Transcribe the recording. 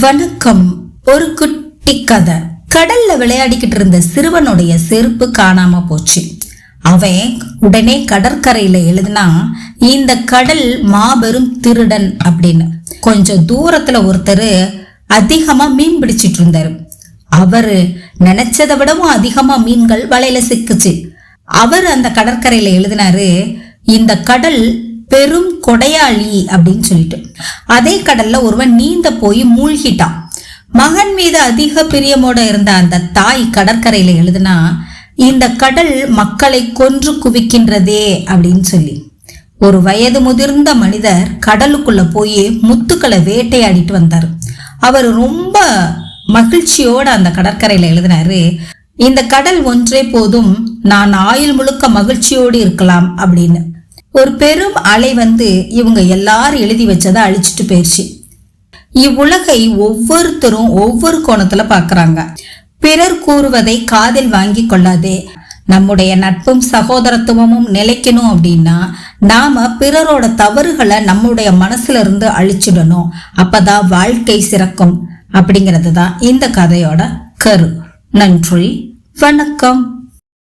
வணக்கம். ஒரு குட்டி கதை. கடல்ல விளையாடிக்கிட்டு இருந்த சிறுவனுடைய செருப்பு காணாம போச்சு. அவன் உடனே கடற்கரையில எழுதினா இந்த கடல் மாபெரும் திருடன் அப்படின்னு. கொஞ்சம் தூரத்துல ஒருத்தர் அதிகமா மீன் பிடிச்சிட்டு இருந்தாரு. அவரு நினைச்சதை விடவும் அதிகமா மீன்கள் வலையில சிக்குச்சு. அவர் அந்த கடற்கரையில எழுதினாரு இந்த கடல் பெரும் கொடையாளி அப்படின்னு சொல்லிட்டு. அதே கடல்ல ஒருவன் நீந்த போய் மூழ்கிட்டான். மகன் மீது அதிக பிரியமோட இருந்த அந்த தாய் கடற்கரையில எழுதுனா இந்த கடல் மக்களை கொன்று குவிக்கின்றதே அப்படின்னு சொல்லி. ஒரு வயது முதிர்ந்த மனிதர் கடலுக்குள்ள போய் முத்துக்களை வேட்டையாடிட்டு வந்தார். அவர் ரொம்ப மகிழ்ச்சியோட அந்த கடற்கரையில எழுதினாரு இந்த கடல் ஒன்றே போதும் நான் ஆயுள் முழுக்க மகிழ்ச்சியோடு இருக்கலாம் அப்படின்னு. ஒரு பெரும் அலை வந்து இவங்க எல்லாரும் எழுதி வச்சதை அழிச்சிட்டு போயிடுச்சு இவ்வுலகை ஒவ்வொருத்தரும் ஒவ்வொரு கோணத்துல பாக்குறாங்க பிறர் கூறுவதை காதில் வாங்கி கொள்ளாதே. நம்முடைய நட்பும் சகோதரத்துவமும் நிலைக்கணும் அப்படின்னா நாம பிறரோட தவறுகளை நம்முடைய மனசுல இருந்து அழிச்சிடணும். அப்பதான் வாழ்க்கை சிறக்கும். அப்படிங்கிறது தான் இந்த கதையோட கரு. நன்றி. வணக்கம்.